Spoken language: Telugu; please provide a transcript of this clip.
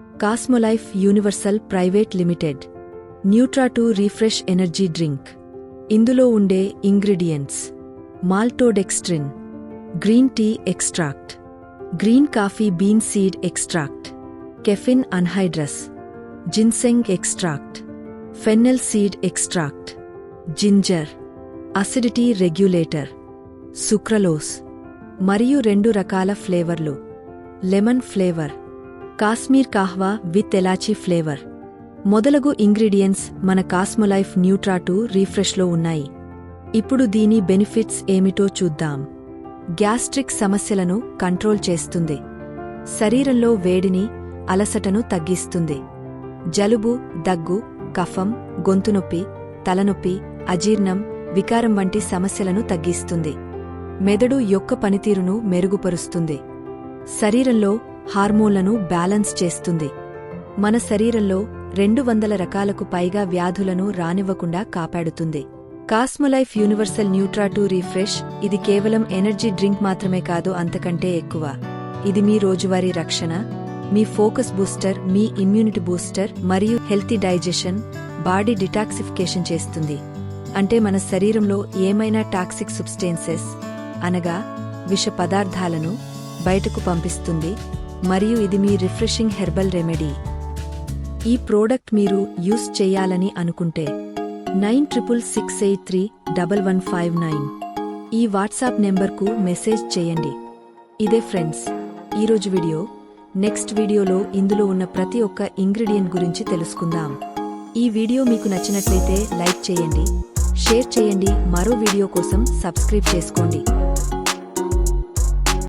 Cosmolife universal private limited. Nutra to refresh energy drink. ఇందులో ఉండే ingredients. Maltodextrin. Green tea extract. Green coffee bean seed extract. Caffeine anhydrous. Ginseng extract. Fennel seed extract. Ginger. Acidity regulator. Sucralose. మరియు రెండు రకాల ఫ్లేవర్లు. Lemon flavour. Kashmir kahwa with elaichi flavour. మొదలగు ఇంగ్రీడియంట్స్ మన కాస్మోలైఫ్ న్యూట్రా టూ రీఫ్రెష్లో ఉన్నాయి. ఇప్పుడు దీని బెనిఫిట్స్ ఏమిటో చూద్దాం. గ్యాస్ట్రిక్ సమస్యలను కంట్రోల్ చేస్తుంది. శరీరంలో వేడిని అలసటను తగ్గిస్తుంది. జలుబు దగ్గు కఫం గొంతునొప్పి తలనొప్పి అజీర్ణం వికారం వంటి సమస్యలను తగ్గిస్తుంది. మెదడు యొక్క పనితీరును మెరుగుపరుస్తుంది. శరీరంలో హార్మోన్లను బ్యాలెన్స్ చేస్తుంది. మన శరీరంలో రెండు వందల రకాలకు పైగా వ్యాధులను రానివ్వకుండా కాపాడుతుంది. Cosmolife universal Nutra two refresh ఇది కేవలం ఎనర్జీ డ్రింక్ మాత్రమే కాదు అంతకంటే ఎక్కువ. ఇది మీ రోజువారీ రక్షణ మీ ఫోకస్ బూస్టర్ మీ ఇమ్యూనిటీ బూస్టర్ మరియు హెల్తీ డైజెషన్ బాడీ డిటాక్సిఫికేషన్ చేస్తుంది. అంటే మన శరీరంలో ఏమైనా టాక్సిక్ సబ్స్టెన్సెస్ అనగా విష పదార్థాలను బయటకు పంపిస్తుంది మరియు ఇది మీ రిఫ్రెషింగ్ హెర్బల్ రెమెడీ. ఈ ప్రోడక్ట్ మీరు యూస్ చేయాలని అనుకుంటే nine triple six eight three double one five nine ఈ వాట్సాప్ నెంబర్కు మెసేజ్ చేయండి. ఇదే ఫ్రెండ్స్ ఈరోజు వీడియో. నెక్స్ట్ వీడియోలో ఇందులో ఉన్న ప్రతి ఒక్క ఇంగ్రీడియంట్ గురించి తెలుసుకుందాం. ఈ వీడియో మీకు నచ్చినట్లయితే లైక్ చేయండి షేర్ చేయండి మరో వీడియో కోసం సబ్స్క్రైబ్ చేసుకోండి.